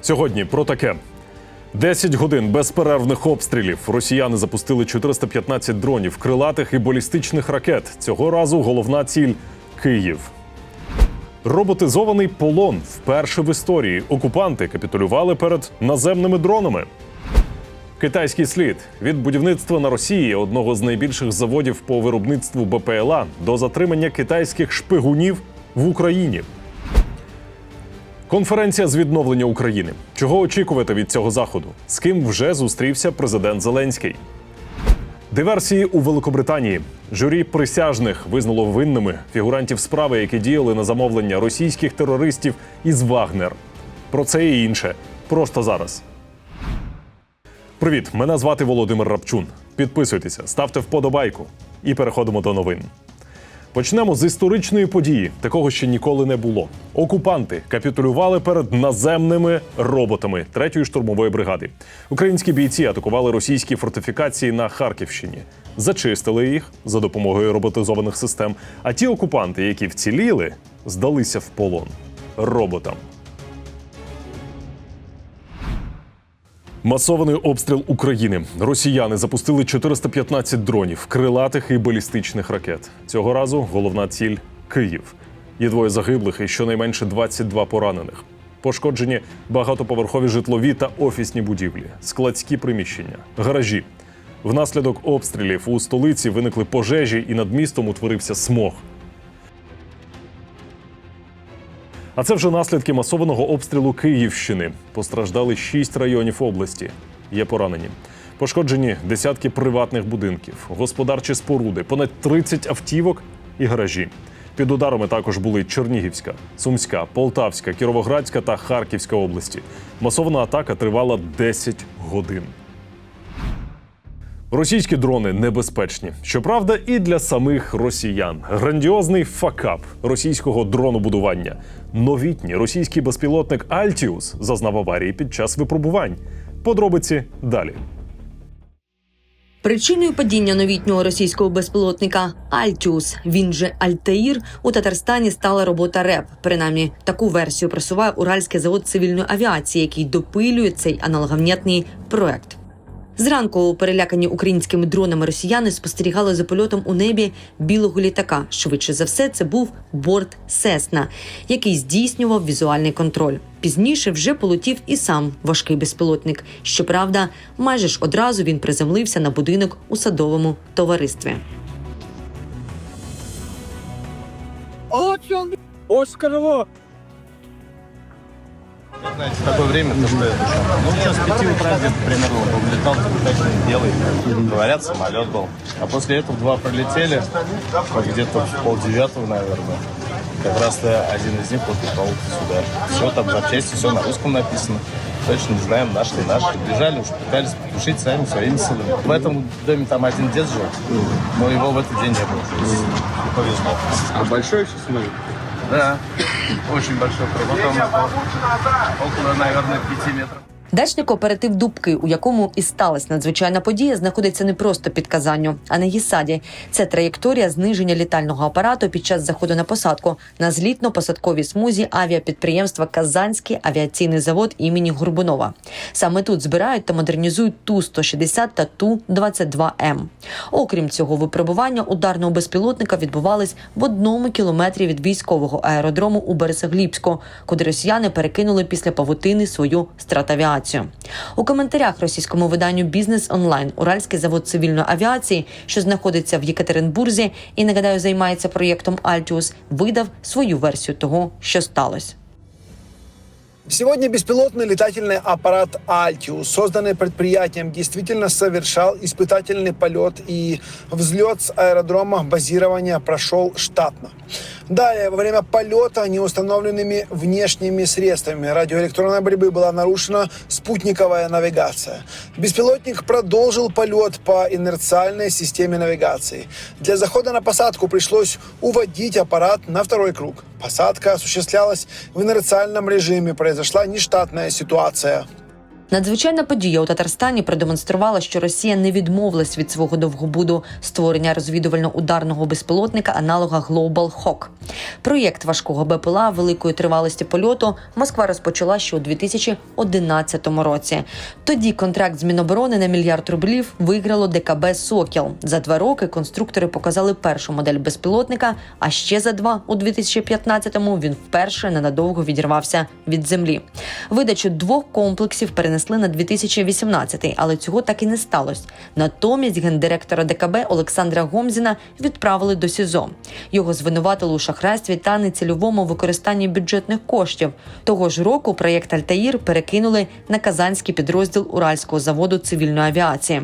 Сьогодні про таке. 10 годин безперервних обстрілів. Росіяни запустили 415 дронів, крилатих і балістичних ракет. Цього разу головна ціль Київ. Роботизований полон вперше в історії. Окупанти капітулювали перед наземними дронами. Китайський слід від будівництва на Росії одного з найбільших заводів по виробництву БПЛА до затримання китайських шпигунів в Україні. Конференція з відновлення України. Чого очікувати від цього заходу? З ким вже зустрівся президент Зеленський? Диверсії у Великобританії. Журі присяжних визнало винними фігурантів справи, які діяли на замовлення російських терористів із Вагнер. Про це і інше. Просто зараз. Привіт, мене звати Володимир Рапчун. Підписуйтеся, ставте вподобайку і переходимо до новин. Почнемо з історичної події. Такого ще ніколи не було. Окупанти капітулювали перед наземними роботами 3-ї штурмової бригади. Українські бійці атакували російські фортифікації на Харківщині, зачистили їх за допомогою роботизованих систем. А ті окупанти, які вціліли, здалися в полон роботам. Масований обстріл України. Росіяни запустили 415 дронів, крилатих і балістичних ракет. Цього разу головна ціль Київ. Є двоє загиблих і щонайменше 22 поранених. Пошкоджені багатоповерхові житлові та офісні будівлі, складські приміщення, гаражі. Внаслідок обстрілів у столиці виникли пожежі, і над містом утворився смог. А це вже наслідки масованого обстрілу Київщини. Постраждали шість районів області. Є поранені. Пошкоджені десятки приватних будинків, господарчі споруди, понад 30 автівок і гаражі. Під ударами також були Чернігівська, Сумська, Полтавська, Кіровоградська та Харківська області. Масована атака тривала 10 годин. Російські дрони небезпечні. Щоправда, і для самих росіян. Грандіозний факап російського дронобудування. Новітній російський безпілотник Альтіус зазнав аварії під час випробувань. Подробиці далі. Причиною падіння новітнього російського безпілотника Альтіус, він же Альтаїр, у Татарстані стала робота РЕП. Принаймні, таку версію просуває Уральський завод цивільної авіації, який допилює цей аналоговнятний проект. Зранку перелякані українськими дронами росіяни спостерігали за польотом у небі білого літака. Швидше за все, це був борт Сесна, який здійснював візуальний контроль. Пізніше вже полетів і сам важкий безпілотник. Щоправда, майже ж одразу він приземлився на будинок у садовому товаристві. Очень, очень крыло. Знаете, такое время, то что это. Ну, сейчас с 5 утра где-то примерно улетал, точно белый. Говорят, самолет был. А после этого два пролетели, где-то в полдевятого, наверное. Как раз один из них вот упал сюда. Все, там запчасти, все на русском написано. Точно не знаем, наши ли наши. Бежали, уж пытались потушить сами своими силами. В этом доме там один дед жил, но его в этот день не было. Повезло. А большой сейчас мы? Да, очень большой около, около, наверное, 5 метров. Дачний кооператив Дубки, у якому і сталася надзвичайна подія, знаходиться не просто під Казанню, а на Єсаді. Це траєкторія зниження літального апарату під час заходу на посадку на злітно-посадковій смузі авіапідприємства Казанський авіаційний завод імені Горбунова. Саме тут збирають та модернізують ту 160 та ту 22 м Окрім цього, випробування ударного безпілотника відбувались в одному кілометрі від військового аеродрому у Бересоглібську, куди росіяни перекинули після павутини свою стратавіацію. У коментарях російському виданню Бізнес онлайн Уральський завод цивільної авіації, що знаходиться в Єкатеринбурзі, і нагадаю, займається проєктом Альтіус, видав свою версію того, що сталося. Сегодня беспилотный летательный аппарат «Альтиус», созданный предприятием, действительно совершал испытательный полет и взлет с аэродрома базирования прошел штатно. Далее, во время полета неустановленными внешними средствами радиоэлектронной борьбы была нарушена спутниковая навигация. Беспилотник продолжил полет по инерциальной системе навигации. Для захода на посадку пришлось уводить аппарат на второй круг. Посадка осуществлялась в инерциальном режиме. Произошла нештатная ситуация. Надзвичайна подія у Татарстані продемонструвала, що Росія не відмовилась від свого довгобуду створення розвідувально-ударного безпілотника аналога Global Hawk. Проєкт важкого БПЛА великої тривалості польоту Москва розпочала ще у 2011 році. Тоді контракт з Міноборони на мільярд рублів виграло ДКБ Сокіл. За два роки конструктори показали першу модель безпілотника. А ще за два у 2015-му він вперше ненадовго відірвався від землі. Видачу двох комплексів перенесли на 2018, але цього так і не сталося. Натомість гендиректора ДКБ Олександра Гомзіна відправили до СІЗО. Його звинуватили у шахрайстві та нецільовому використанні бюджетних коштів. Того ж року проєкт Альтаїр перекинули на казанський підрозділ Уральського заводу цивільної авіації.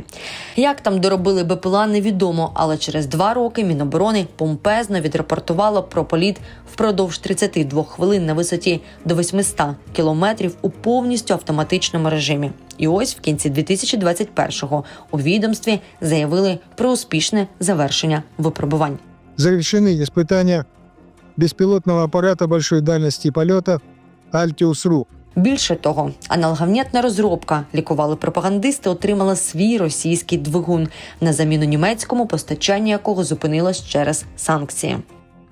Як там доробили БПЛА, невідомо, але через два роки Міноборони помпезно відрапортувало про політ впродовж 32 хвилин на висоті до 800 кілометрів у повністю автоматичному режимі. І ось в кінці 2021-го у відомстві заявили про успішне завершення випробувань. завершены испытания беспилотного аппарата большой дальности полета «Альтиус-Ру». Більше того, аналогавнітна розробка лікували пропагандисти, отримала свій російський двигун на заміну німецькому, постачання якого зупинилось через санкції.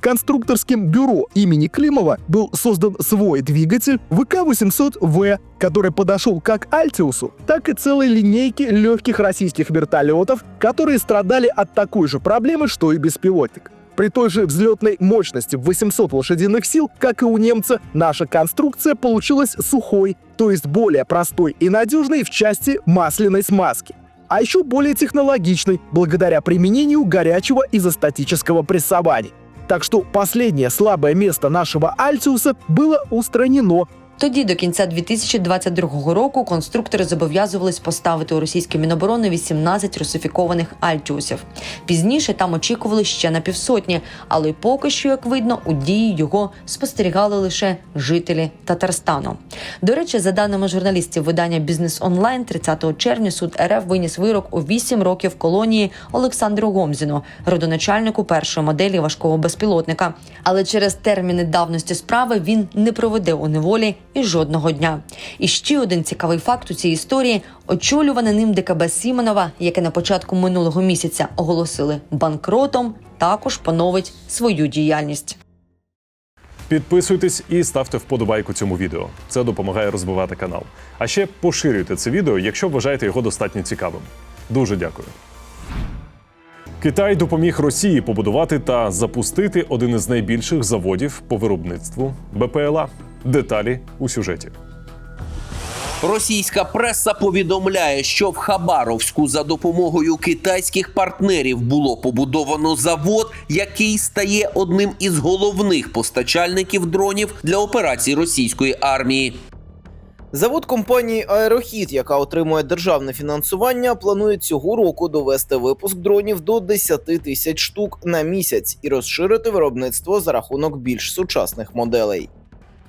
Конструкторским бюро имени Климова был создан свой двигатель ВК-800В, который подошел как Альтиусу, так и целой линейке легких российских вертолетов, которые страдали от такой же проблемы, что и беспилотник. При той же взлетной мощности в 800 лошадиных сил, как и у немца, наша конструкция получилась сухой, то есть более простой и надежной в части масляной смазки а еще более технологичной благодаря применению горячего изостатического прессования. Так что последнее слабое место нашего Альциуса было устранено. Тоді до кінця 2022 року конструктори зобов'язувались поставити у російське міноборони 18 русифікованих альтіусів. Пізніше там очікували ще на півсотні, але поки що, як видно, у дії його спостерігали лише жителі Татарстану. До речі, за даними журналістів видання Бізнес Онлайн, 30 червня суд РФ виніс вирок у 8 років колонії Олександру Гомзіну, родоначальнику першої моделі важкого безпілотника. Але через терміни давності справи він не проведе у неволі і жодного дня. І ще один цікавий факт у цій історії: очолюване ним ДКБ Сімонова, яке на початку минулого місяця оголосили банкротом, також поновить свою діяльність. Підписуйтесь і ставте вподобайку цьому відео. Це допомагає розвивати канал. А ще поширюйте це відео, якщо вважаєте його достатньо цікавим. Дуже дякую. Китай допоміг Росії побудувати та запустити один із найбільших заводів по виробництву БПЛА. Деталі у сюжеті. Російська преса повідомляє, що в Хабаровську за допомогою китайських партнерів було побудовано завод, який стає одним із головних постачальників дронів для операцій російської армії. Завод компанії Аерохід, яка отримує державне фінансування, планує цього року довести випуск дронів до 10 тисяч штук на місяць і розширити виробництво за рахунок більш сучасних моделей.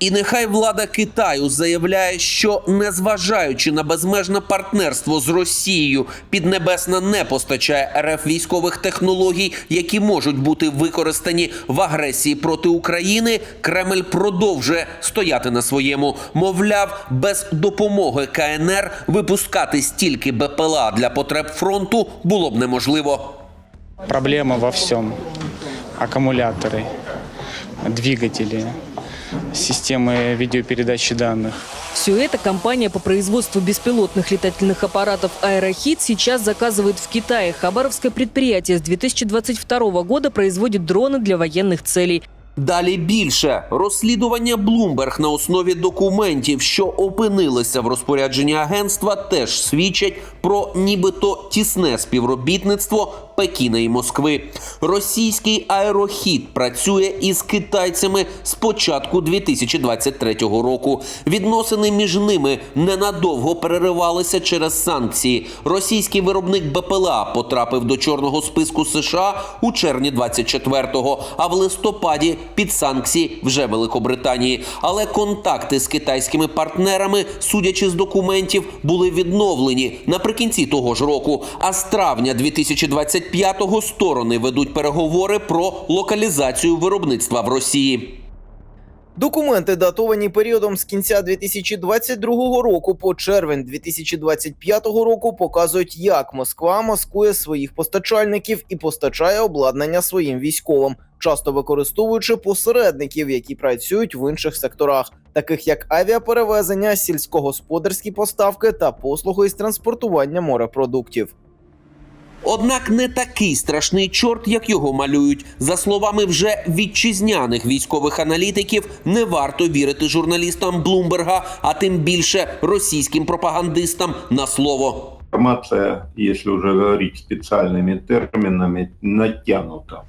І нехай влада Китаю заявляє, що незважаючи на безмежне партнерство з Росією, Піднебесна не постачає РФ військових технологій, які можуть бути використані в агресії проти України. Кремль продовжує стояти на своєму. Мовляв, без допомоги КНР випускати стільки БПЛА для потреб фронту було б неможливо. Проблема во всем. Аккумуляторы, двигатели, системы видеопередачи данных. Все это компания по производству беспилотных летательных аппаратов «Аэрохит» сейчас заказывает в Китае. Хабаровское предприятие с 2022 года производит дроны для военных целей. Далі більше розслідування Bloomberg на основі документів, що опинилися в розпорядженні агентства, теж свідчать про нібито тісне співробітництво Пекіна і Москви. Російський аерохід працює із китайцями з початку 2023 року. Відносини між ними ненадовго переривалися через санкції. Російський виробник БПЛА потрапив до чорного списку США у червні 24-го, а в листопаді під санкції вже Великобританії. Але контакти з китайськими партнерами, судячи з документів, були відновлені наприкінці того ж року. А з травня 2025-го сторони ведуть переговори про локалізацію виробництва в Росії. Документи датовані періодом з кінця 2022 року по червень 2025 року показують, як Москва маскує своїх постачальників і постачає обладнання своїм військовим, часто використовуючи посередників, які працюють в інших секторах, таких як авіаперевезення, сільськогосподарські поставки та послуги із транспортування морепродуктів. Однак не такий страшний чорт, як його малюють. За словами вже вітчизняних військових аналітиків, не варто вірити журналістам Блумберга, а тим більше російським пропагандистам на слово. Информация, если уже говорить специальными терминами, натянута.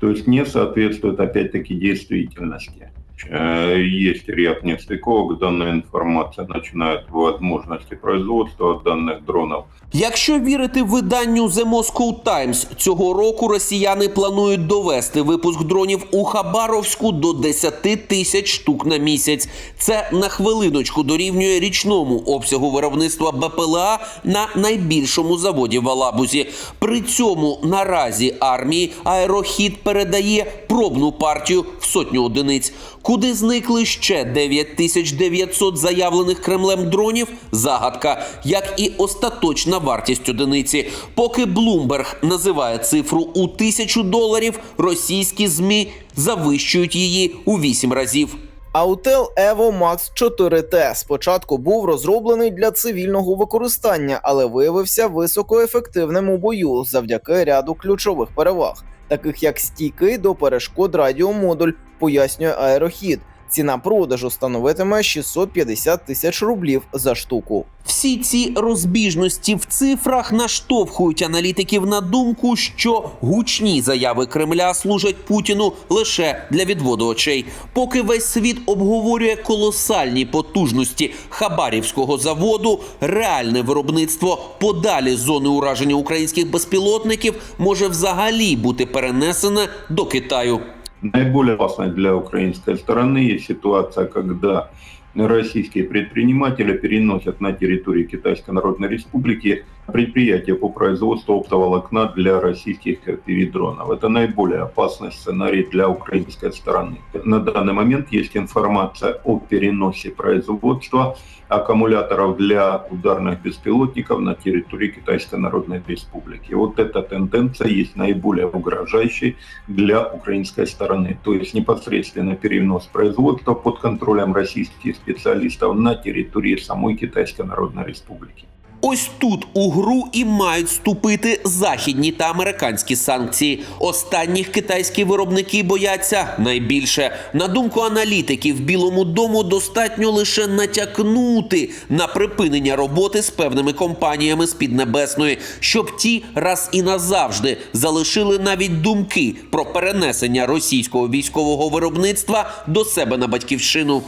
То есть не соответствует опять-таки действительности. Э, Есть ряд нестыковок, данная информация начинает возможности производства данных дронов Якщо вірити виданню The Moscow Times, цього року росіяни планують довести випуск дронів у Хабаровську до 10 тисяч штук на місяць. Це на хвилиночку дорівнює річному обсягу виробництва БПЛА на найбільшому заводі в Алабузі. При цьому наразі армії аерохід передає пробну партію в сотню одиниць. Куди зникли ще 9900 заявлених Кремлем дронів? Загадка, як і остаточна вартість одиниці. Поки Блумберг називає цифру у тисячу доларів, російські змі завищують її у вісім разів. Autel Evo Max 4T спочатку був розроблений для цивільного використання, але виявився високоефективним у бою завдяки ряду ключових переваг, таких як стійки до перешкод радіомодуль, пояснює Аерохід. Ціна продажу становитиме 650 тисяч рублів за штуку. Всі ці розбіжності в цифрах наштовхують аналітиків на думку, що гучні заяви Кремля служать Путіну лише для відводу очей. Поки весь світ обговорює колосальні потужності хабарівського заводу, реальне виробництво подалі зони ураження українських безпілотників може взагалі бути перенесене до Китаю. Наиболее опасной для украинской стороны есть ситуация, когда российские предприниматели переносят на территории Китайской Народной Республики предприятия по производству оптоволокна для российских FPV-дронов. Это наиболее опасный сценарий для украинской стороны. На данный момент есть информация о переносе производства аккумуляторов для ударных беспилотников на территории Китайской Народной Республики. Вот эта тенденция есть наиболее угрожающей для украинской стороны. То есть непосредственно перенос производства под контролем российских специалистов на территории самой Китайской Народной Республики. Ось тут у гру і мають вступити західні та американські санкції. Останніх китайські виробники бояться найбільше. На думку аналітиків, Білому дому достатньо лише натякнути на припинення роботи з певними компаніями з Піднебесної, щоб ті раз і назавжди залишили навіть думки про перенесення російського військового виробництва до себе на батьківщину.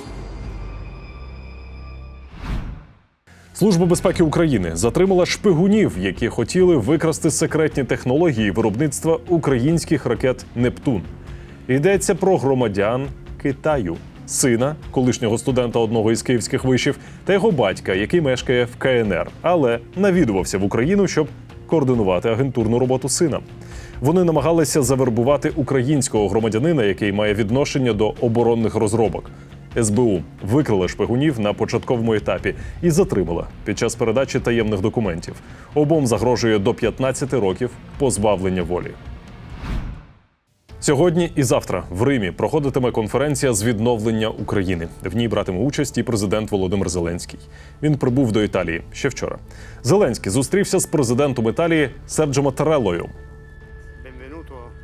Служба безпеки України затримала шпигунів, які хотіли викрасти секретні технології виробництва українських ракет Нептун. Йдеться про громадян Китаю, сина колишнього студента одного із київських вишів, та його батька, який мешкає в КНР, але навідувався в Україну, щоб координувати агентурну роботу сина. Вони намагалися завербувати українського громадянина, який має відношення до оборонних розробок. СБУ викрила шпигунів на початковому етапі і затримала під час передачі таємних документів. Обом загрожує до 15 років позбавлення волі. Сьогодні і завтра в Римі проходитиме конференція з відновлення України. В ній братиме участь і президент Володимир Зеленський. Він прибув до Італії ще вчора. Зеленський зустрівся з президентом Італії Серджо Матареллою.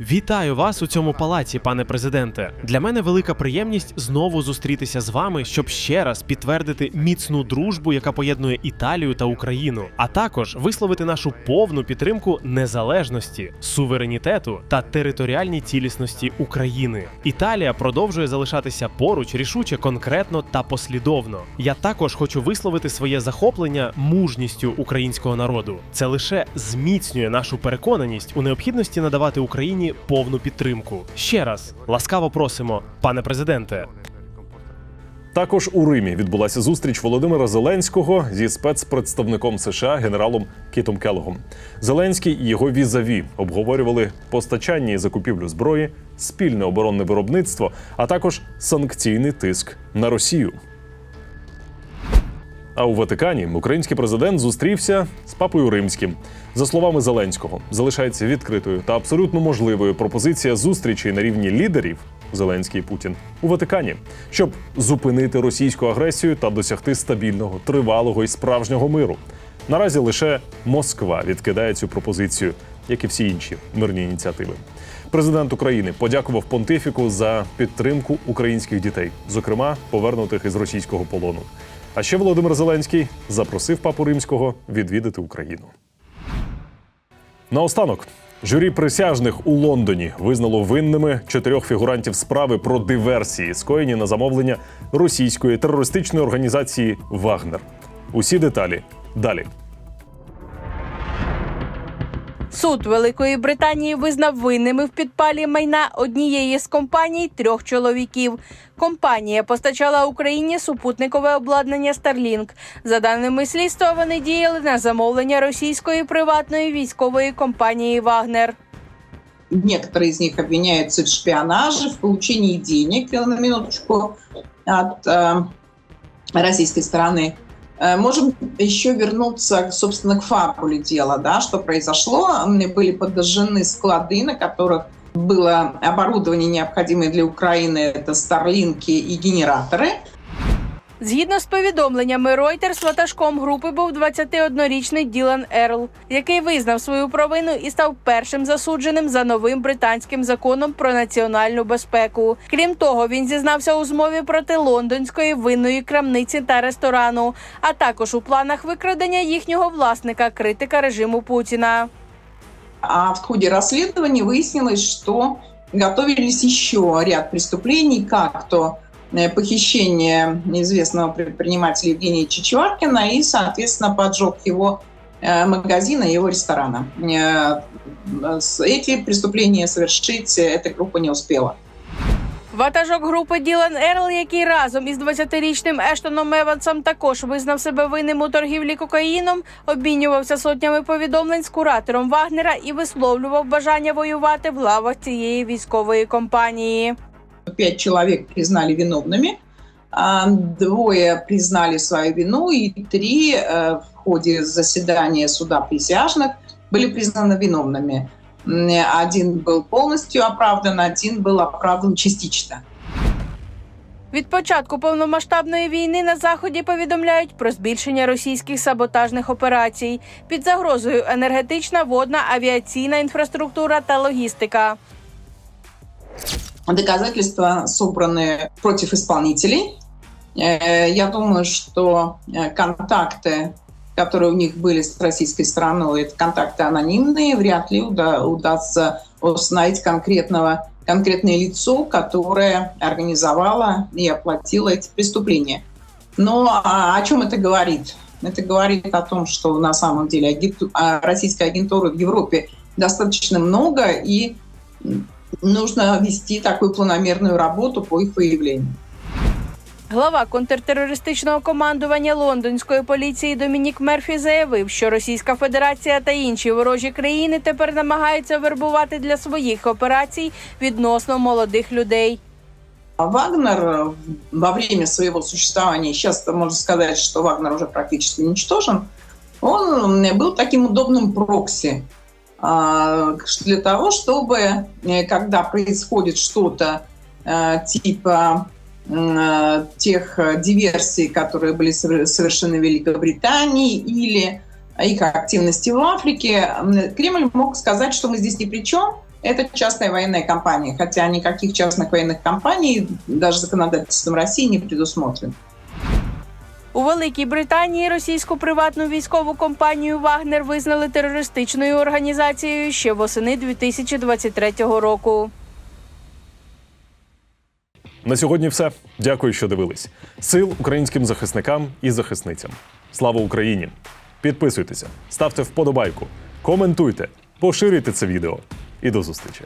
Вітаю вас у цьому палаці, пане президенте. Для мене велика приємність знову зустрітися з вами, щоб ще раз підтвердити міцну дружбу, яка поєднує Італію та Україну, а також висловити нашу повну підтримку незалежності, суверенітету та територіальній цілісності України. Італія продовжує залишатися поруч рішуче, конкретно та послідовно. Я також хочу висловити своє захоплення мужністю українського народу. Це лише зміцнює нашу переконаність у необхідності надавати Україні повну підтримку. Ще раз ласкаво просимо, пане президенте. Також у Римі відбулася зустріч Володимира Зеленського зі спецпредставником США генералом Кітом Келогом. Зеленський і його візаві обговорювали постачання і закупівлю зброї, спільне оборонне виробництво, а також санкційний тиск на Росію. А у Ватикані український президент зустрівся з папою римським. За словами Зеленського, залишається відкритою та абсолютно можливою пропозиція зустрічі на рівні лідерів Зеленський і Путін у Ватикані, щоб зупинити російську агресію та досягти стабільного, тривалого і справжнього миру. Наразі лише Москва відкидає цю пропозицію, як і всі інші мирні ініціативи. Президент України подякував понтифіку за підтримку українських дітей, зокрема повернутих із російського полону. А ще Володимир Зеленський запросив папу римського відвідати Україну. Наостанок. Журі присяжних у Лондоні визнало винними чотирьох фігурантів справи про диверсії, скоєні на замовлення російської терористичної організації Вагнер. Усі деталі далі. Суд Великої Британії визнав винними в підпалі майна однієї з компаній трьох чоловіків. Компанія постачала Україні супутникове обладнання Starlink. За даними слідства, вони діяли на замовлення російської приватної військової компанії Вагнер. Некоторые из них обвиняются в шпионаже, в получении денег, на минуточку, от э, российской стороны. Э, Можем еще вернуться, собственно, к фабуле дела, да, что произошло. М, Были подожжены склады, на которых было оборудование, необходимое для Украины, это старлинки и генераторы. Згідно з повідомленнями Reuters, ватажком групи був 21-річний Ділан Ерл, який визнав свою провину і став першим засудженим за новим британським законом про національну безпеку. Крім того, він зізнався у змові проти лондонської винної крамниці та ресторану, а також у планах викрадення їхнього власника, критика режиму Путіна. А в ходе расследования выяснилось, что готовились еще ряд преступлений, как то похищение известного предпринимателя Евгения Чичваркина и, соответственно, поджог его э, магазина и его ресторана. Э, с- Эти преступления совершить э, эта группа не успела. Ватажок групи Ділан Ерл, який разом із 20-річним Ештоном Евансом також визнав себе винним у торгівлі кокаїном, обмінювався сотнями повідомлень з куратором Вагнера і висловлював бажання воювати в лавах цієї військової компанії. Пять человек признали виновными, а, двое признали свою вину, и три э, в ходе заседания суда присяжных были признаны виновными. М, Один был полностью оправдан, один был оправдан частично. Від початку повномасштабної війни на заході повідомляють про збільшення російських саботажних операцій під загрозою енергетична, водна, авіаційна інфраструктура та логістика. Доказательства собраны против исполнителей. Э, Я думаю, что э, контакты, которые у них были с российской стороной, это контакты анонимные, вряд ли уда- удастся установить конкретного, конкретное лицо, которое организовало и оплатило эти преступления. Но а, о чем это говорит? Это говорит о том, что на самом деле агенту- а, российской агентуры в Европе достаточно много, и нужно вести такую планомерную работу по их выявлению. Глава контртерористичного командування лондонської поліції Домінік Мерфі заявив, що Російська Федерація та інші ворожі країни тепер намагаються вербувати для своїх операцій відносно молодих людей. А Вагнер э, во время своего существования, сейчас можно сказать, что Вагнер уже практически уничтожен, он м, был таким удобным прокси а, ш- для того, чтобы, э, когда происходит что-то э, типа э, тех диверсий, которые были совер- совершены в Великобритании или их активности в Африке, Кремль мог сказать, что мы здесь ни при чем, это частная военная компания, хотя никаких частных военных компаний даже законодательством России не предусмотрено. У Великій Британії російську приватну військову компанію Вагнер визнали терористичною організацією ще восени 2023 року. На сьогодні все. Дякую, що дивились. Сил українським захисникам і захисницям. Слава Україні! Підписуйтеся, ставте вподобайку, коментуйте, поширюйте це відео. І до зустрічі!